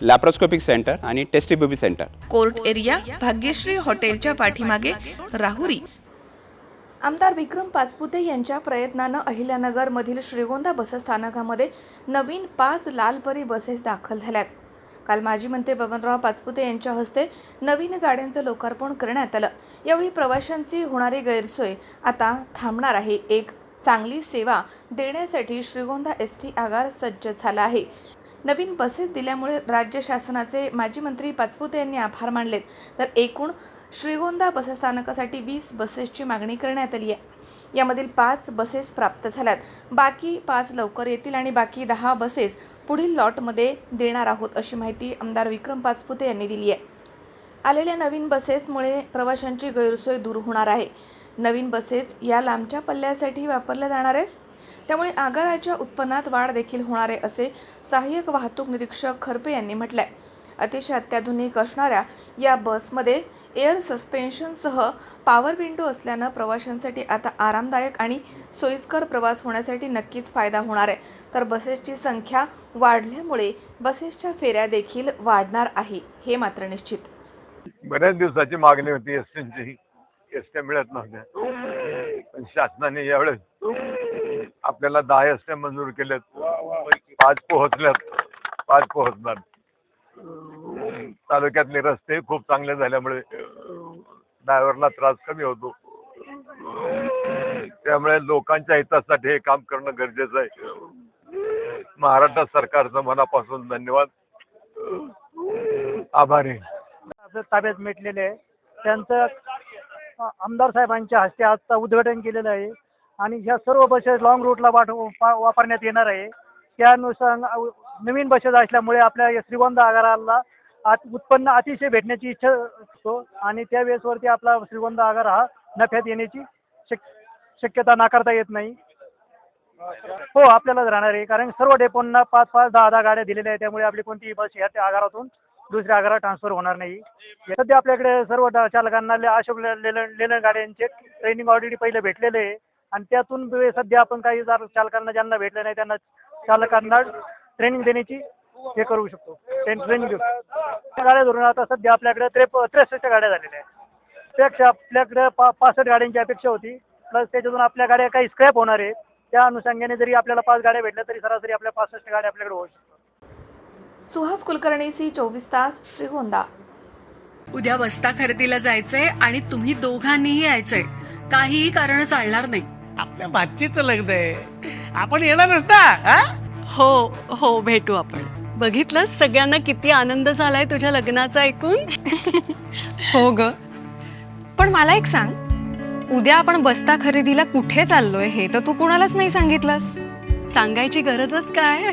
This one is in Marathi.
लॅप्रोस्कोपिक सेंटर आणि test tube baby centre. Court area Bhagyashree हॉटेलच्या पाठीमागे राहुरी. आमदार विक्रम पाचपुते यांच्या प्रयत्नानं अहिल्यानगरमधील श्रीगोंदा बसस्थानकामध्ये नवीन पाच लालपरी बसेस दाखल झाल्यात. काल माजी मंत्री बबनराव पाचपुते यांच्या हस्ते नवीन गाड्यांचं लोकार्पण करण्यात आलं. यावेळी प्रवाशांची होणारी गैरसोय आता थांबणार आहे. एक चांगली सेवा देण्यासाठी श्रीगोंदा एस टी आगार सज्ज झाला आहे. नवीन बसेस दिल्यामुळे राज्य शासनाचे माजी मंत्री पाचपुते यांनी आभार मानलेत. तर एकूण श्रीगोंदा बसस्थानकासाठी वीस बसेसची मागणी करण्यात आली आहे. यामधील पाच बसेस प्राप्त झाल्यात. बाकी पाच लवकर येतील आणि बाकी दहा बसेस पुढील लॉटमध्ये देणार आहोत अशी माहिती आमदार विक्रम पाचपुते यांनी दिली आहे. आलेल्या नवीन बसेसमुळे प्रवाशांची गैरसोय दूर होणार आहे. नवीन बसेस या लांबच्या पल्ल्यासाठी वापरल्या जाणार आहेत. त्यामुळे आगाराच्या उत्पन्नात वाढ देखील होणार आहे असे सहाय्यक वाहतूक निरीक्षक खरपे यांनी म्हटलंय. अतिशय अत्याधुनिक असणाऱ्या या बसमध्ये एअर सस्पेन्शनसह पॉवर विंडो असल्यानं प्रवाशांसाठी आता आरामदायक आणि सोयीस्कर प्रवास होण्यासाठी नक्कीच फायदा होणार आहे. तर बसेसची संख्या वाढल्यामुळे बसेसच्या फेऱ्या देखील वाढणार आहे हे मात्र निश्चित. बऱ्याच दिवसाची मागणी होती एस एसट्या मिळत नव्हत्या. पण शासनाने यावेळेस आपल्याला दहा एसट्या मंजूर केल्यात. पाच पोहोचल्यात. पाच पोहोचणार. तालुक्यातले रस्ते खूप चांगले झाल्यामुळे ड्रायव्हरला त्रास कमी होतो. त्यामुळे लोकांच्या हितासाठी हे काम करणं गरजेचं आहे. महाराष्ट्र सरकारचं मनापासून धन्यवाद. आभारी. ताब्यात मिटलेले आहे. त्यांचं आमदार साहेबांच्या हस्ते आजचा उद्घाटन केलेलं आहे. आणि ह्या सर्व बसेस लॉंग रूटला वाट पा- वापरण्यात येणार आहे. त्यानुसार नवीन बसेस असल्यामुळे आपल्या या श्रीगोंदा आगाराला आत- उत्पन्न अतिशय भेटण्याची इच्छा असतो. आणि त्यावेळेसवरती आपला श्रीगोंदा आगार हा नफ्यात येण्याची शक शक्यता नाकारता येत नाही. हो आपल्यालाच राहणार आहे. कारण सर्व डेपोंना पाच पाच दहा दहा गाड्या दिलेल्या आहेत. त्यामुळे आपली कोणतीही बस ह्या त्या आगारातून दुसऱ्या आगारात ट्रान्सफर होणार नाही. सध्या आपल्याकडे सर्व चालकांना ले- अशोक लेलन लेलंड गाड्यांचे ट्रेनिंग ऑलरेडी पहिले भेटलेले आहे. आणि त्यातून सध्या आपण काही चालकांना ज्यांना भेटले नाही त्यांना चालकांना ट्रेनिंग देण्याची हे करू शकतो. ट्रेनिंग देऊ त्या गाड्या धरून आता सध्या आपल्याकडे त्रेप त्रेसष्ट गाड्या झालेल्या आहेत. त्यापेक्षा आपल्याकडे पा पासष्ट गाड्यांची अपेक्षा होती. प्लस त्याच्यातून आपल्या गाड्या काही स्क्रॅप होणार आहे त्या अनुषंगाने जरी आपल्याला पाच गाड्या भेटल्या तरी सरासरी आपल्या पासष्ट गाड्या आपल्याकडे होऊ शकतात. सुहास कुलकर्णी सी चोवीस तास श्रीगोंदा. उद्या बस्ता खरेदीला जायचंय आणि तुम्ही दोघांनीही यायचंय. काहीही कारण चालणार नाही. आपल्या भाचीचं लग्न आहे. आपण येणारच ना हा? हो हो भेटू आपण. बघितलं सगळ्यांना किती आनंद झालाय तुझ्या लग्नाचा ऐकून? हो ग. पण मला एक सांग. उद्या आपण बस्ता खरेदीला कुठे चाललोय हे तर तू कोणालाच नाही सांगितलंस. सांगायची गरजच काय?